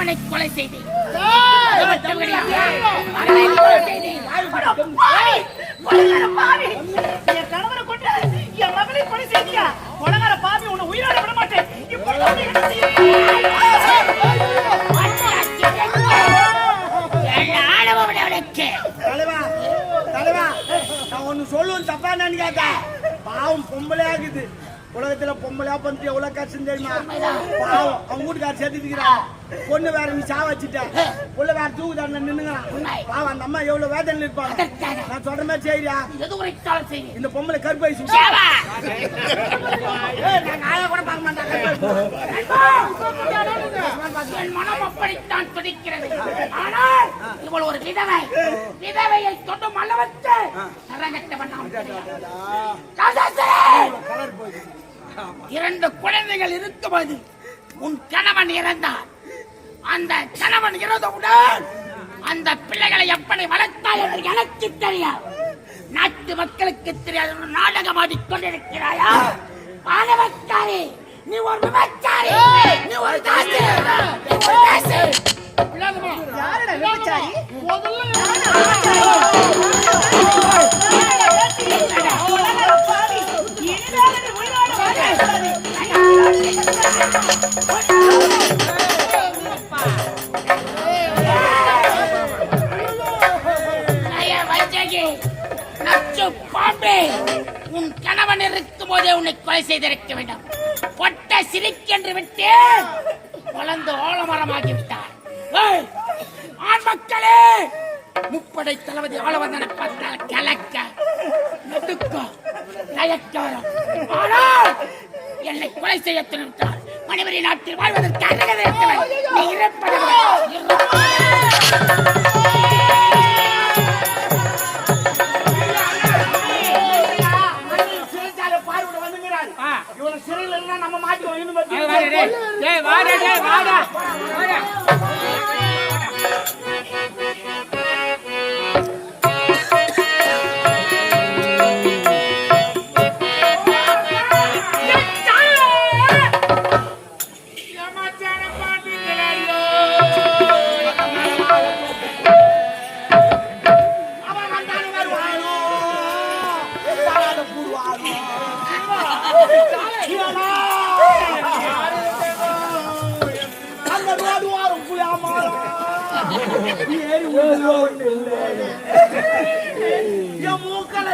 கணவனை கொலை செய்தேன்! என் கணவரை கொண்டு என் மகளை கொலை செய்தியா? கொலகார பாவி உன்னை உயிரோட விட மாட்டேன். தலைவா தலைவா நான் ஒண்ணு சொல்லுவேன் தப்பா நினைக்காத பாவம் பொம்பளையா இருக்குது உலகத்துல பொம்பளையா பண்ணிட்டு எவ்வளவு கஷ்டம் தெரியுமா? பாவம். அவங்க வீட்டுக்கார சேர்த்துக்கிறான் பொண்ணு வேற நீ சா வச்சுட்ட. புள்ள வேற தூக்குதாண்ட நின்னுங்கிறான் பாவம் அந்த அம்மா எவ்வளவு வேதனை இருப்பாங்க. நான் சொல்ற மாதிரி செய்வேன். இந்த பொம்பளை கருப்பு வயசு! நாங்க ஆளா கூட பார்க்க மாட்டாங்க மனம் அப்படித்தான் துடிக்கிறது. ஆனால் இவள் ஒரு விதவை. விதவையை தொட்டு சரங்கட்ட பண்ணாமல் இரண்டு குழந்தைகள் இருக்கும்போது உன் கணவன் இறந்தார். அந்த கணவன் இறந்தவுடன் அந்த பிள்ளைகளை எப்படி வளர்த்தாய் என்று எனக்கு தெரியாது. நாட்டு மக்களுக்கு தெரியாத நாடகம் ஆடிக்கொண்டிருக்கிறாயா? மாணவக்காரி நீ ஒரு விபச்சாரி. நீ ஒரு தாசி. நீ ஒரு தாசி. யாரடா பாம்பே, உன் கணவன் இருக்கும் போதே உன்னை கொலை செய்திருக்க வேண்டும். பொட்ட சிரிக்கென்று விட்டு வளர்ந்து ஓலமரமாகி விட்டார் ஆண் மக்களே முப்படை தளபதி ஆளவந்தனை பார்த்தால் கலக்க நடுக்க நயக்காரம் ஆனால் என்னை கொலை செய்ய துணிவிட்டார் மணிமணி நாட்டில் வாழ்வதற்கு அருகதை இருக்கவன் நீ மாட்டுவோம் டேய் வாடா டேய் வாடா. அவன்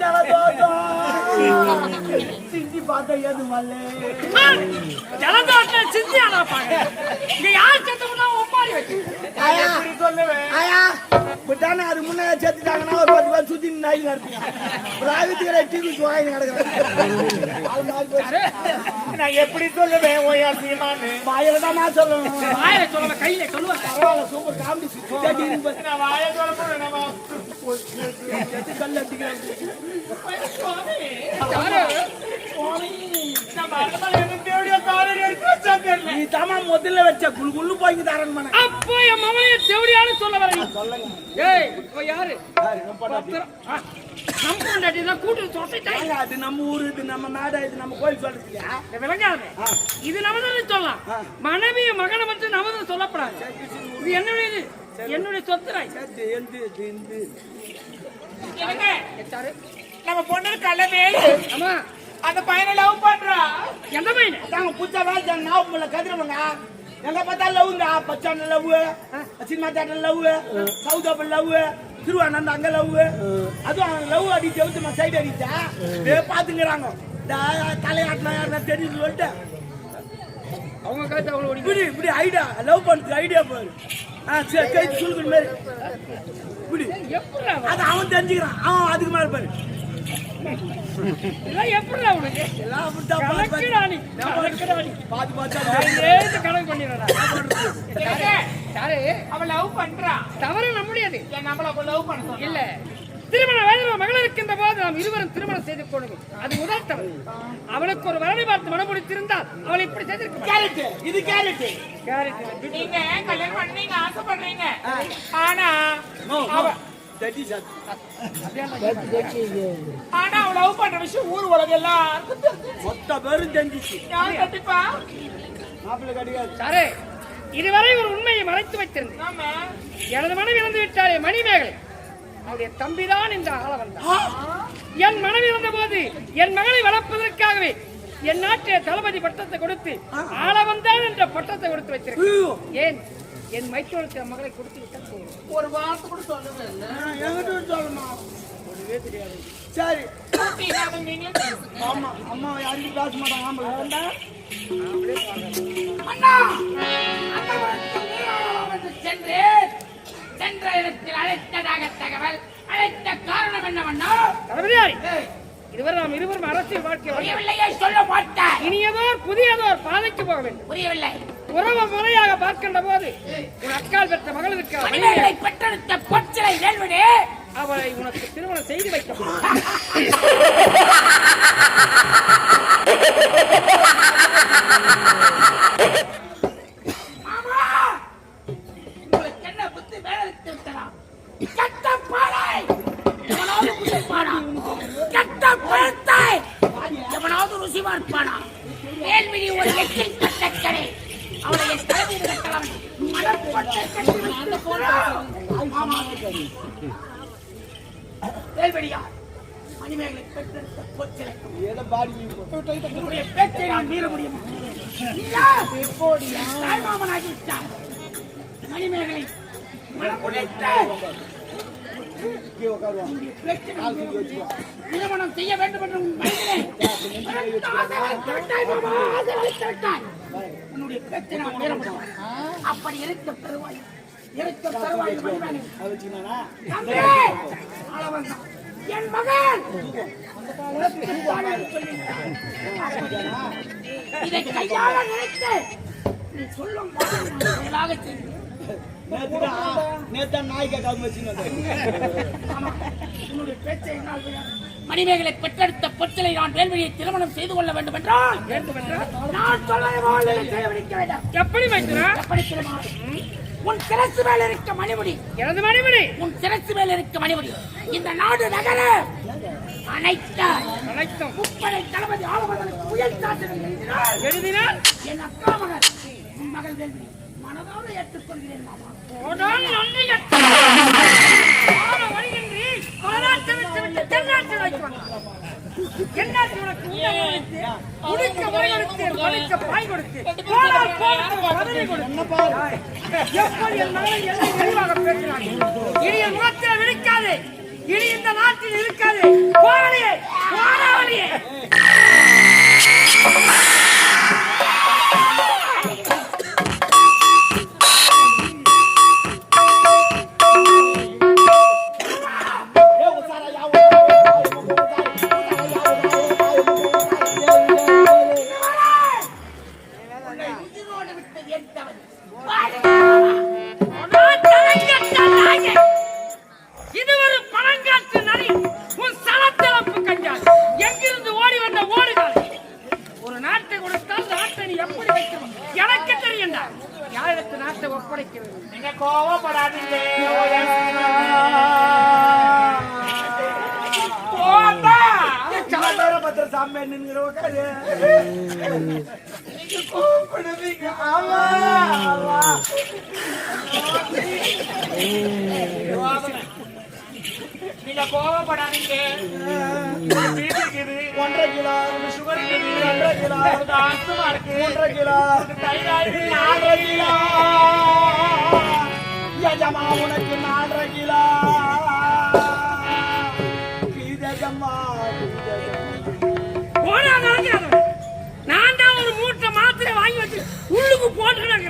மூக்கல ஜலதோஷம் சிந்தி பார்த்த எது மல்லே ஜலதோஷம் சிந்தியாடா பாரு இங்க யார் செத்தோம்னா ஒப்பாரி வச்சு? ஆயா. ஆயா. விட்டானே அது முன்னே செத்துட்டாங்கன்னா ஒரு பத்து பேர் சுத்தி நாய் நடத்துங்க ராகத்துக்கிற டிவி வாங்கி நடக்கிறேன் நான் எப்படி சொல்லுவேன் ஓயா சீமானு? வாயில தான் நான் சொல்லணும். வாயில சொல்லுவ கையில சொல்லுவ பரவாயில்ல சூப்பர் காமெடி. நான் வாய சொல்ல போறேன் கல் அடிக்கிறேன் நீ தாமா முதல்ல வச்ச குழு குழு போய் தரன் மன அப்போ என் மகனைய தேவடியான்னு சொல்ல வர நீ. சொல்லுங்க. ஏய் இப்போ யாரு? நம்ம பொண்டாட்டி தான் கூட்டு சொசைட்டி. ஏங்க, அது நம்ம ஊரு இது நம்ம நாடு இது நம்ம கோயில் சொல்றது இல்லையா? விளங்காது இது நமதான் சொல்லலாம். மனைவி மகனை மட்டும் நமதான் சொல்லப்படாது. இது என்னுடைய சொத்துராய் இது, இந்த நம்ம பொண்ணு கல்லவே ஆமா அந்த பையனை லவ் பண்றா? எந்த பையன்? அதாங்க புத்தா வேலை நாவல கதிரவங்க எங்க பார்த்தா லவ்ங்க பச்சான love cinema theatre love south apple love திருவானந்த அங்க லவ் அதுவும் லவ் அடி செவுத்து சைடு அடிச்சா பாத்துங்கிறாங்க தலையாட்டினா யாருன்னா தெரியுது சொல்லிட்டு. அவங்க காத்து அவ்வளோ இப்படி இப்படி ஐடியா லவ் பண்றதுக்கு ஐடியா பாரு ஆ சரி கை சுருக்குற மாதிரி இப்படி எப்படா அது அவன் தெரிஞ்சுக்கிறான். அவன் அதுக்கு மேல பாரு. இதெல்லாம் எப்படா உனக்கு? எல்லாம் பாத்து- கணக்குடா நீ கணக்குடா நீ பாத்து கணக்கு பண்ணிடுறா யாரு? அவ லவ் பண்றா. தவறு நம்முடையது நம்மள லவ் பண்ண இல்ல. திருமண வயதில் மகள் இருக்கின்ற போது நாம் இருவரும் திருமணம் செய்து கொள்ளும் அது முதல் தவறு அவளுக்கு ஒரு வரனை பார்த்து மனம் முடித்திருந்தால் அவளை இப்படி செய்திருக்க. கேரட் இது கேரட் கேரட் நீங்க கல்யாணம் பண்ணீங்க ஆசைப்படுறீங்க. ஆனா அவ ஆனா அவ லவ் பண்ற விஷயம் ஊர் உலகம் எல்லாருக்கும் தெரிஞ்சு மொத்த பேரும் தெரிஞ்சிச்சு. யார் கண்டிப்பா? மாப்பிள்ளை கிடையாது. சாரே இதுவரை ஒரு உண்மையை மறைத்து வைத்திருந்தேன். ஆமா. எனது மனைவி இறந்து விட்டாரே மணிமேகலை. அவருடைய தம்பிதான் என்று ஆள வந்தார் என் மனைவி இருந்த போது என் மகளை வளர்ப்பதற்காகவே என் நாட்டிய தளபதி பட்டத்தை கொடுத்து ஆள வந்தான் என்ற பட்டத்தை கொடுத்து வச்சிருக்கேன் ஏன்? என் மைத்தோளத்தில் என் மகளை கொடுத்து போதும். ஒரு வார்த்தை கூட சொல்லவே இல்லை. என்கிட்ட சொல்லுமா? சரி. பேசாத நீங்களே பேசுங்க. ஆமா அம்மா யாருக்கும் பேச மாட்டாங்க ஆமா வேண்டா அண்ணா! சென்று சென்ற இடத்தில் அழைத்ததாக தகவல் அழைத்த காரணம் என்னவென்னா இதுவரை நாம் இருவரும் அரசியல் வாழ்க்கை. புரியவில்லையே சொல்ல மாட்டார். இனியதோர் புதியதோர் பாதைக்கு போக வேண்டும். புரியவில்லை. உறவு முறையாக பார்க்கின்ற போது உன் அக்கால் பெற்ற மகளுக்கு மணிமேகலை பெற்றெடுத்த பொற்சிலை வேல்விடு. அவளை உனக்கு திருமணம் செய்து வைக்க கட்ட பாலை கட்ட பழத்தை! எவனாவது ருசி பார்ப்பானா வேல்விழி ஒரு பேச்சை நான் மீற முடியுமா மணிமேகலை மனம் உடைத்த உன்னுடைய பேச்சை நான் மீற முடியுமா? திருமணம் செய்ய வேண்டும் என்று உன் உன்னுடைய பிரச்சனை அப்படி இருக்க தருவாய் இருக்க தருவாய் என் மகன்! இதை கையாள நினைத்து நீ சொல்லும் போது நேத்தான். மணிமேகலை பெற்றெடுத்த பொச்சலை நான் வேல்வழியை திருமணம் செய்து கொள்ள வேண்டும் என்றால் நான் சொல்வதை போல் நீ செய்ய வேண்டும். எப்படி உன் சிரசு மேல் இருக்க மணிமுடி. எனது மணிமணி உன் சிரசு மேல் இருக்க மணிமுடி. இந்த நாடு நகர அனைத்த அனைத்தும். முப்படை தளபதி ஆளுமதனுக்கு புயல் எழுதினார் என் அக்கா மகள் உன் மகள் வேள்வி. மனதோடு ஏற்றுக்கொள்கிறேன் மாமா போனால் நன்றி கெட்ட. போன விட்டு விட்டு தென்னாட்டு உனக்கு உடுக்க கொடுத்து, படுக்க பாய் கொடுத்து, போனால் போனதுக்கு பதவி கொடுத்து. எப்படி என் மகளை தெளிவாக பேசினாங்க. இனி என் முகத்தில் இனி இந்த நாட்டில் இருக்காது போராளியே போராளியே சாமி நின்னுற உட்காரு கூப்பிடுவீங்க. ஆமா ஆமா. நீங்க கோவப்படாதீங்க. ஒன்றரை கிலோ சுகர் இருக்குது ரெண்டரை கிலோ ஆஸ்துமா இருக்கு. மூன்றரை கிலோ தைராய்டு நாலரை கிலோ. எஜமா உனக்கு நாலரை கிலோ. இதஜம்மா போனா நினைக்கிறேன் நான் தான் ஒரு மூட்டை மாத்திரை வாங்கி வச்சு உள்ளுக்கு போட்டுக்கிறேன்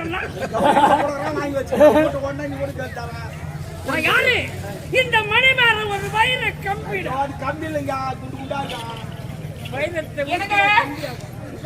வாங்கி வச்சு போட்டு ஒண்ணு தரேன் யாரு இந்த மணிமேல ஒரு வயிறு கம்பிடும் அது கம்மி இல்லைங்க குண்டு குண்டா வயிறத்தை எனக்கு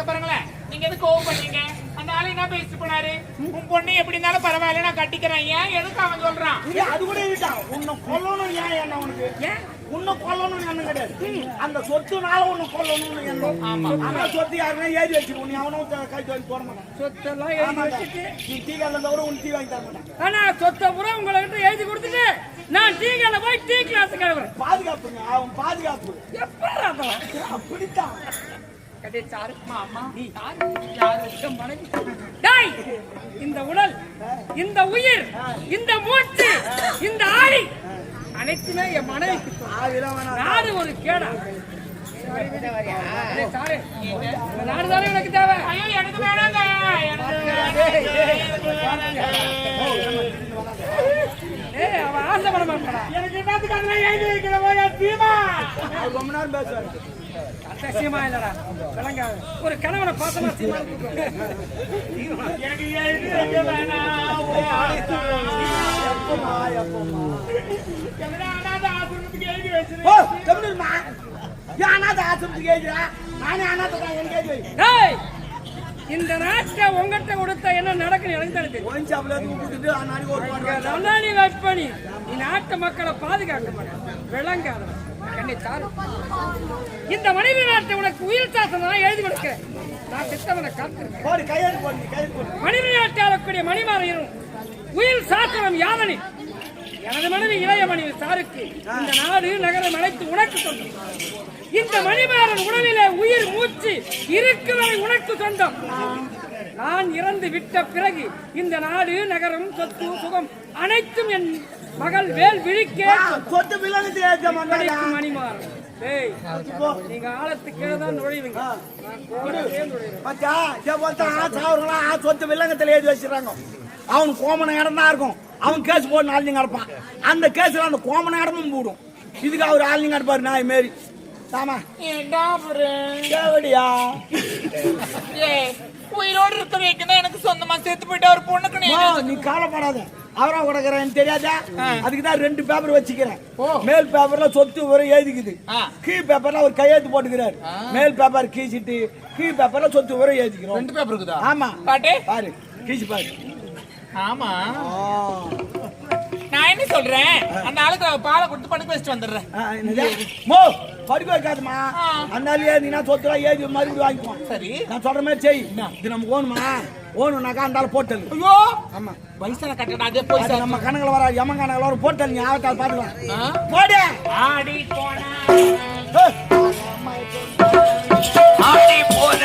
பாருங்களேன் நீங்க எதுக்கு கோவம் பண்ணீங்க அந்த ஆளு என்ன பேசிட்டு போனாரு உன் பொண்ணு எப்படி இருந்தாலும் பரவாயில்ல நான் கட்டிக்கிறேன் ஏன் எதுக்கு அவன் சொல்றான் அது கூட இருக்கா உன்னை கொல்லணும் ஏன் என்ன உனக்கு ஏன் உன்னை கொல்லணும்னு எண்ணம் கிடையாது. அந்த சொத்துனால உன்னை கொல்லணும்னு எண்ணம். அந்த சொத்து யாருன்னா ஏறி வச்சு உன்னை அவனும் க- வாங்கி போட மாட்டான். சொத்தெல்லாம். வச்சுட்டு. நீ டீ கடையில் தவிர உன் டீ வாங்கி தர மாட்டான். ஆனா சொத்தை பூரா உங்ககிட்ட எழுதி கொடுத்துட்டு நான் டீ கடையில போய் டீ கிளாஸ் கிளம்புறேன் பாதுகாப்புங்க. அவன் பாதுகாப்பு. எப்படி அதெல்லாம் அப்படித்தான். நீ இந்த உடல் இந்த உயிர் இந்த மூச்சு இந்த ஆளி அனைத்துமே என் மனைவிக்கு நாடு ஒரு கேடா. நாடு தானே எனக்கு தேவை? ஐயோ எனக்கு வேணாங்க. அவன் ஆசைப்பட மாட்டான். எனக்கு என்னத்துக்கு அதெல்லாம் எழுதி ரொம்ப நேரம் சீமா இல்லடா. ஒரு கணவனை பார்த்தமா சீமா எனக்கு இந்த நாட்டை உங்ககிட்ட கொடுத்தா என்ன நடக்குன்னு எனக்கு பாட்டு நல்லா நீ நாட்டு மக்களை பாதுகாக்க மாட்டேன் விளங்காத இந்த மனித நாட்டை உனக்கு உயிர் சாசனம் எழுதி கொடுக்க. நான் சித்தவனை காத்திருக்கேன். மனித நாட்டை ஆளக்கூடிய மணிமாறையனும் உயிர் சாசனம் யாதனி எனது மனைவி இளையமணி சாருக்கு இந்த நாடு நகரம் அனைத்து உனக்கு சொந்தம். இந்த மணிமாறன் உடலிலே உயிர் மூச்சு இருக்கு வரை உனக்கு சொந்தம். நான் இறந்து விட்ட பிறகு இந்த நாடு நகரம் சொத்து சுகம் அனைத்தும் என் மகள் வேல் விழிக்கே. சொத்து மணிமாறன். நீங்க ஆழத்துக்கு தான் நுழைவீங்க. சொத்து வில்லங்கத்தில் எழுதி வச்சிடறாங்க. அவன் கோமன இடம் தான் இருக்கும். அவன் கேஸ் போட்டு நாளைக்கு கிடப்பான் அந்த கேஸ்ல அந்த கோமன இடமும் போடும். இதுக்கு அவர் ஆளுங்க கிடப்பாரு நாய் மாரி. அப்புறம் கேவடியா? உயிரோடு இருக்க வைக்கணும் எனக்கு சொந்தமா செத்து போயிட்டு ஒரு பொண்ணுக்கு நீ கவலைப்படாத. அவரா கொடுக்கறேன்னு தெரியாதா? அதுக்கு தான் ரெண்டு பேப்பர் வச்சுக்கிறேன். மேல் பேப்பர்ல சொத்து ஒரு எழுதிக்குது. கீழ் பேப்பர்ல ஒரு கையெழுத்து போட்டுக்கிறாரு. மேல் பேப்பர் கீச்சிட்டு கீழ் பேப்பர்ல சொத்து ஒரு எழுதிக்கிறோம். ரெண்டு பேப்பர் இருக்குதா? ஆமா. பாட்டு. பாரு கீச்சு பாரு. ஆமா. நான் என்ன சொல்றேன்? அந்த ஆளுக்கு பாலை கொடுத்து படுக்க வச்சுட்டு வந்துடுறேன்? மோ படுக்க வைக்காதம்மா. ஆ. அதனாலயே நீ நான் சொத்துலாம் ஏதி மறுபடியும் வாங்கிக்குவான் சரி. நான் சொல்ற மாதிரி செய். இது நமக்கு ஓணுமா? ஓணுனாக்கா அந்த ஆள் போட்டல். ஐயோ! ஆமா. வயசான கட்டடா அதே போய் நம்ம கணக்குல வர எம கணக்குல வர போட்டல் நீ ஆவத்தால் பாத்துக்கலாம் ஆ? போடு! ஆடி போனா. ஆடி போன.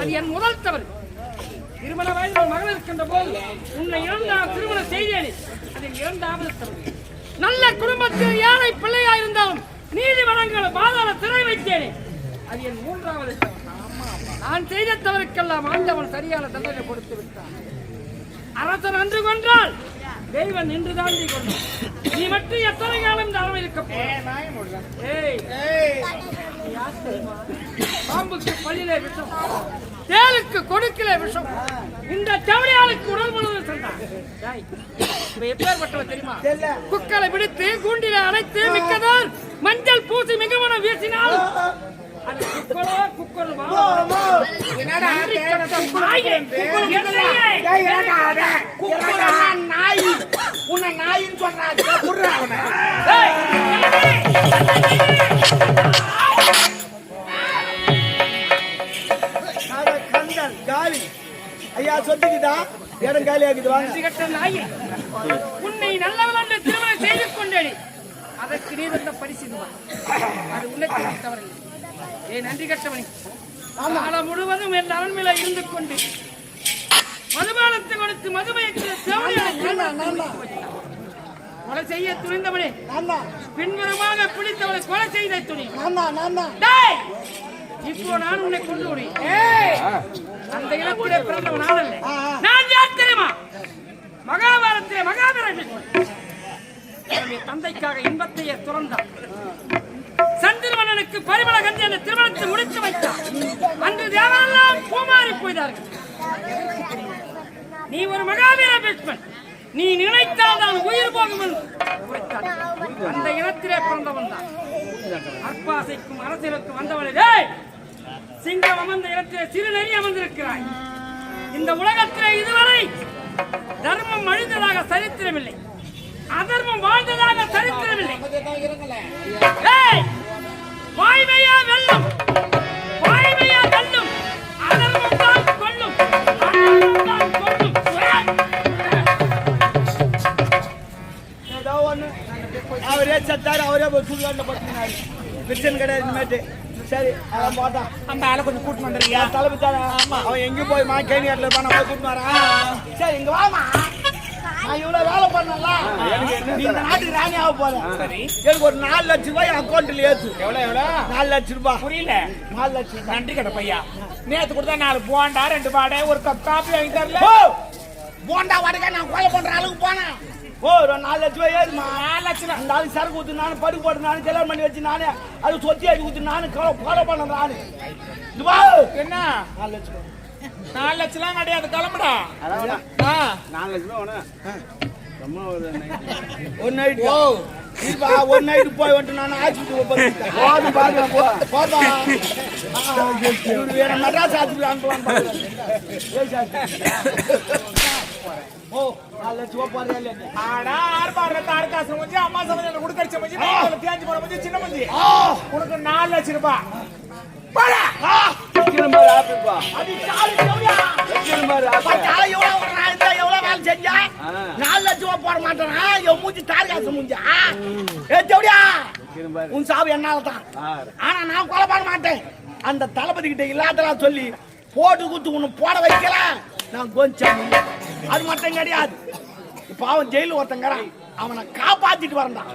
அது என் முதல் தவறு. திருமண வயதில் மகள் இருக்கின்ற போது உன்னை இரண்டாம் திருமணம் செய்தேனே. அது இரண்டாவது தவறு. நல்ல குடும்பத்தில் யாரை பிள்ளையா இருந்தாலும் நீதிமன்றங்கள் பாதாள திரை வைத்தேனே. அது என் மூன்றாவது நான் செய்த தவறுக்கெல்லாம் ஆண்டவன் சரியான தண்டனை கொடுத்து விட்டான். அரசன் அன்று கொன்றால் தெய்வம் நின்று தாண்டி கொண்டான் நீ மட்டும் எத்தனை காலம் இந்த அளவு இருக்க போற? பாம்புக்கு பள்ளியிலே விஷம் தேளுக்கு கொடுக்கல விஷம் இந்த செவடியாளுக்கு உடல் முழுவதும் சென்றான் எப்பேற்பட்டவன் தெரியுமா. குக்கலை பிடித்து கூண்டில அணைத்து மிக்கதார் மஞ்சள் பூசி மிகவனம் வீசினால் நாயே, உன்னை நாயின்னு சொன்னாங்க ஐயா சொத்துக்குதா இடம் காலி ஆகுது வாங்க உன்னை நல்லவள் என்று திருமணம் செய்து கொண்டேடி அதற்கு நீ தந்த பரிசு? அது உள்ளத்தில் தவறில்லை. ஏ நன்றி கெட்டவனி. காலம் முழுவதும் என் அரண்மையில இருந்து கொண்டு மதுபானத்தை கொடுத்து மதுமயத்தில் கொலை செய்ய துணிந்தவனே. பின்வருமாக பிடித்தவனை கொலை செய்த துணி! இப்போ நான் உன்னை கொண்டு அந்த இனத்திலே பிறந்தவன் நான் நான் யார் தெரியுமா? மகாபாரத்திலே மகாவீரன் தந்தைக்காக இன்பத்தையே துறந்தார் சந்திரமணனுக்கு பரிமள கந்தி அந்த திருமணத்தை முடித்து வைத்தார் அன்று தேவரெல்லாம் பூமாறி போய்தார்கள் நீ ஒரு மகாவீர பீஷ்மன் நீ நினைத்தால் தான் உயிர் போகும் என்று அந்த இனத்திலே பிறந்தவன் தான். அற்பாசைக்கும் அரசியலுக்கும் வந்தவனே. சிங்கம் அமர்ந்த இடத்திலே சிறுநெறி அமர்ந்திருக்கிறாய். இந்த உலகத்திலே இதுவரை தர்மம் அழிந்ததாக சரித்திரமில்லை. அதர்மம் வாழ்ந்ததாக சரித்திரமில்லை. வாய்மையா வெல்லும். வாய்மையா அதர்மம் தான் கொள்ளும் அதர்மம் தான் ஏதோ அவரே செத்தாரு அவரே போய் சுடுகாட்டில் படுத்தினாரு பிரச்சனை கிடையாது இனிமேட்டு. சரி அதான் போட்டான் அந்த ஆளை கொஞ்சம் கூட்டு வந்துடுறியா? தலைமை தானே? அவன் எங்கேயும் போய் மா கேணி காட்டில் இருப்பான் போய் கூட்டு வரேன் சரி இங்க வாமா. நான் இவ்வளவு வேலை பண்ணல இந்த நாட்டுக்கு ராணி ஆக போறேன். சரி. எனக்கு ஒரு நாலு லட்சம் ரூபாய் அக்கௌண்ட்ல ஏத்து. எவ்வளவு எவ்வளவு? நாலு லட்சம் ரூபாய் புரியல. நாலு லட்சம் ரூபாய். நன்றி கட்ட பையா. நேத்து கொடுத்தா நாலு போண்டா ரெண்டு பாடை ஒரு கப் காபி வாங்கி தரல. போண்டா வடக்க நான் கொலை பண்ற அளவுக்கு போனேன். ஓ ஒரு நாலு லட்சம் ரூபாய் ஏறுமா? நாலு லட்சம். அந்த ஆளுக்கு சரக்கு ஊத்து நானும் படுக்கு போட்டு நானும் கல்யாணம் பண்ணி வச்சு நானே அது சொத்தி அடி ஊத்து நானும் ஃபாலோ பண்ண நானு. இது வா. என்ன? நாலு லட்சம் ரூபாய். நாலு லட்சம்லாம் கிடையாது கிளம்புடா. ஆ. ஒரு நைட் ஓ இருப்பா ஒரு நைட் போய் வந்துட்டு நான் ஆஸ்பத்திரி போதும் பாருங்க போ. இவரு வேற மெட்ராஸ் ஆஸ்பத்திரி அனுப்பலாம் நாலு லட்சம் ரூபாய் போறியா இல்லையா ஆடா ஆர்ப்பாடுற தாரகாசு முடிஞ்சு அம்மா சமையல் கொடுக்கடிச்ச முடிஞ்சு மேல தேஞ்சு போன முடிஞ்சு சின்ன முடிஞ்சு உனக்கு நாலு லட்சம் ரூபாய் போடா. அது? பத்தால எவ்வளவு ஒரு நாள் இருந்தா எவ்வளவு வேலை செஞ்சா? நாலு லட்சம் ரூபாய் போட மாட்டேனா என் மூஞ்சி தாலி காசு மூஞ்சா? ஏ தேவடியா உன் சாவு என்னால தான் ஆனா நான் கொலை பண்ண மாட்டேன். அந்த தளபதி கிட்ட இல்லாதலாம் சொல்லி போட்டு குத்து உன்னை போட வைக்கல. நான் கொஞ்சம் அது மட்டும் கிடையாது. இப்ப அவன் ஜெயில ஒருத்தங்கிறான் அவனை காப்பாத்திட்டு வரந்தான்